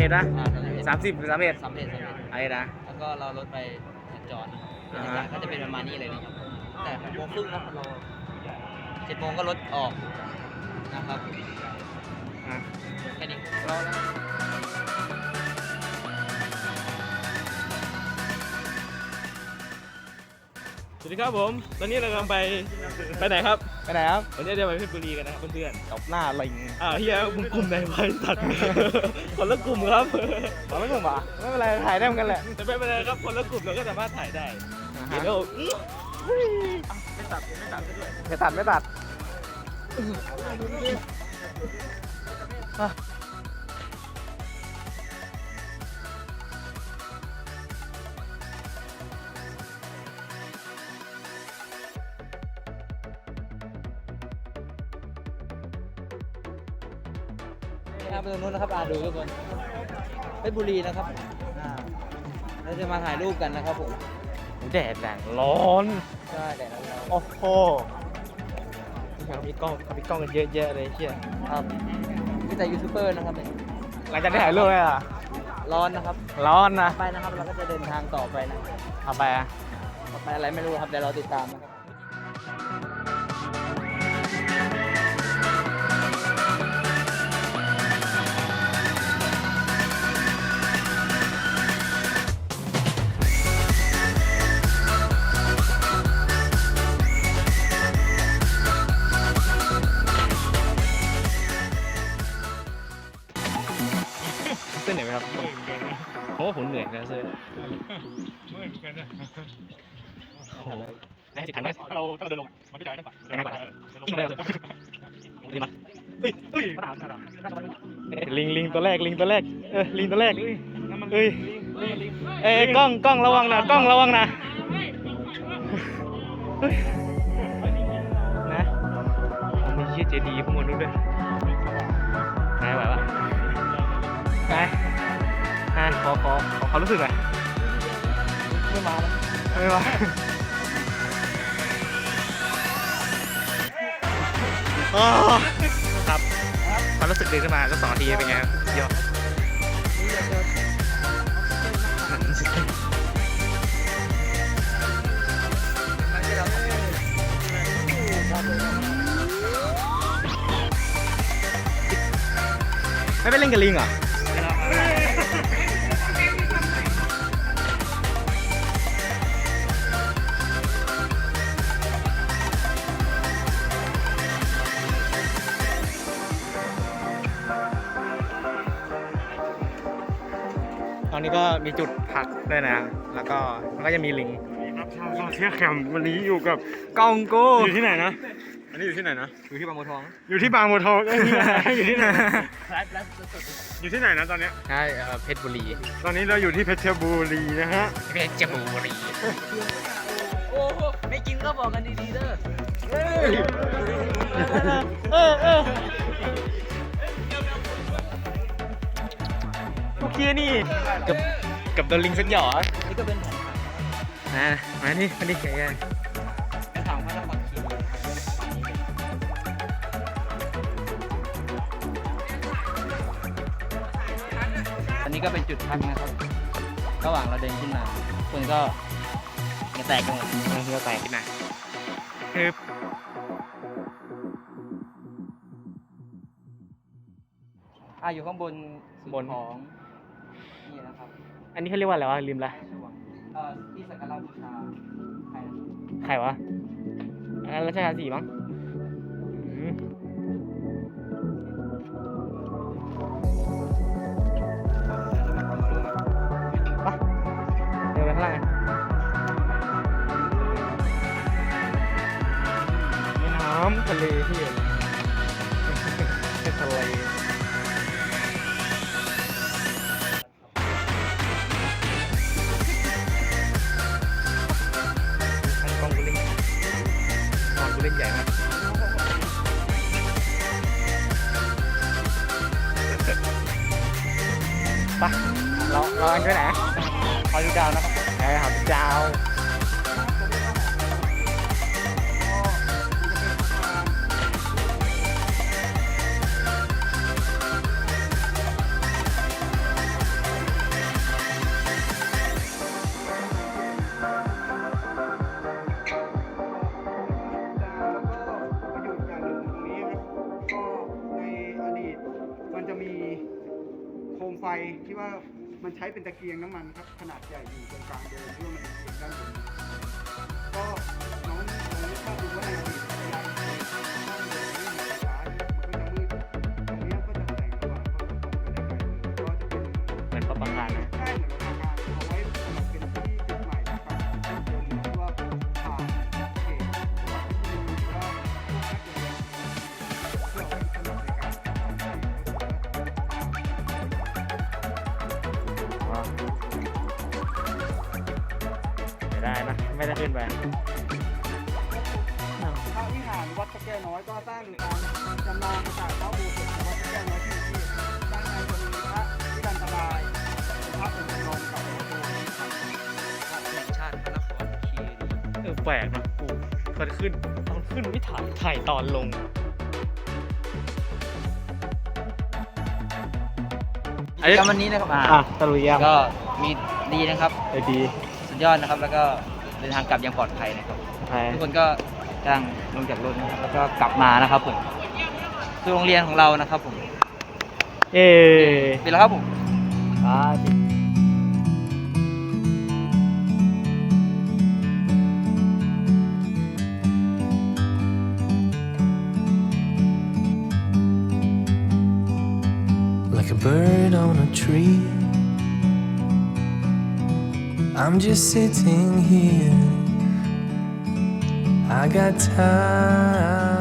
เอ็ดนะอ่าสามสิบหรือสามเอ็ดสามเอ็ดสามเอ็ดไอ้นะแล้วก็เราลดไปสัญจรบรอ่ารยาฮะกาศก็จะเป็นประมาณนี้เลยนะครับแต่หกโมงครึ่งครับเราเจ็ดโมงก็รถออกนะครับอะแค่นี้รอแล้วสวัสดีครับผม ตอนนี้เรากำลังไป ไปไหนครับ ไปไหนครับวันนี้จะไปเพชรบุรีกันนะครับเพื่อนจบหน้าลิงๆอ่าวเฮียมึงกลุ่มไหนไปสัตว์ คนละกลุ่มครับ เราไม่ต้องหรอไม่เป็นไรถ่ายได้เหมือนกันแหละแต่ไม่เป็นไรครับคนละกลุ่มเราก็สามารถถ่ายได้อ่าเดี๋ฮะยวไม่ตัดไม่ตัดอะนะครับไปตรงนู้นนะครับอ่าดูทุกคนเพชรบุรีนะครับอ่าเราจะมาถ่ายรูปกันนะครับผมแดดแดดร้อน ใช่แต่เราโอ้โหเขามีกล้องเขามีกล้องกันเยอะแยะเลยเชี่ยครับมีแต่ยูทูบเบอร์นะครับเนี่ยหลังจากได้ถ่ายรูปเลยอะ ร้อนนะครับ ร้อนนะ ไปนะครับเราก็จะเดินทางต่อไปนะเอาไปอะ ต่อไปอะไรไม่รู้ครับเดี๋ยวเราติดตามนะครับ ผมเหนื่อยนะเส้นโอ้โหได้สิบคันไหมเราเราเดินลงมันไม่ได้นั่นปะยังไงปะยิ่งเลยดีมาเฮ้ยเฮ้ยมาถามมาถามลิงลิงตัวแรกลิงตัวแรกเออลิงตัวแรกเอ้ยเอ้ยกล้องกล้องระวังนะกล้องระวังนะเฮ้ยนะผมมีเชี่ยเจดีข้างบนนู้นด้วยนายไหวปะนายนายขอขอขอความรู้สึกหน่อยไม่มาแล้วไม่ว่าอ๋อครับความรู้สึกเดินขึ้นมาก็สองนาทีเป็นไงครับยอดไม่ไปเล่นกับลิงเหรอ ตอนนี้ก็มีจุดพักด้วยนะ แล้วก็มันก็จะมีลิงครับชาวเที่ยวแคมป์วันนี้อยู่กับกองโก้อยู่ที่ไหนนะ อันนี้อยู่ที่ไหนนะ อยู่ที่บางบัวทอง อยู่ที่บางบัวทองเอ้ยอยู่ที่ไหนอยู่ที่ไหนนะตอนเนี้ยใช่เพชรบุรี ตอนนี้เราอยู่ที่เพชรบุรีนะฮะ เพชรบุรี โอ้โหไม่กินก็บอกกันดีๆเด้อเออ นี่กับกับตัวลิงเส้นหยอนี่ก็เป็นแผนผังนะมานี่มานี่แกเป็นผังพระนครคีรีอันนี้ก็เป็นจุดพักนะครับ ระหว่างเราเดินขึ้นมาคนก็จะแตกกันหมดมันจะแตกขึ้นมาคืออะอยู่ข้างบนสุดของ นี่นะครับอันนี้เขาเรียกว่าอะไรวะลืมละเอ่อที่สักการะบูชาใครนะใครวะอันนั้นรัชกาลสี่มั้งอืมไปเดินไปข้างล่างกันแม่น้ำทะเลที่อยู่ท ไปเราเราอันไปไหนฮอลลีดาวนะครับเออฮอลลีดาว ที่ว่ามันใช้เป็นตะเกียงน้ำมันครับขนาดใหญ่อยู่ตรงกลางเดินที่ว่ามันอยู่ด้านบนก็ ไม่ได้นะ ไม่ได้ขึ้นไปพระวิหารวัดพระแก้วน้อยก็สร้างโดยการจำลองมาจากพระอุโบสถของวัดพระแก้วน้อยที่อยู่ที่ด้านในจะมีพระที่ดันตรายเป็นพระองค์จำลองกับพระโบสถ์พระแห่งชาติพระนครคีรีเออแปลกนะกูตอนขึ้นตอนขึ้นไม่ถ่ายถ่ายตอนลงกิจกรรมวันนี้นะครับอ่าอะตะลุยยังก็มีดีนะครับไอดี สุดยอดนะครับ แล้วก็เดินทางกลับอย่างปลอดภัยนะครับ ใช่ทุกคนก็กำลังลงจากรถนะครับแล้วก็กลับมานะครับผมสู่โรงเรียนของเรานะครับผมเอ๊เป็นแล้วครับผมอ่า like a bird on a tree. I'm just sitting here. I got time.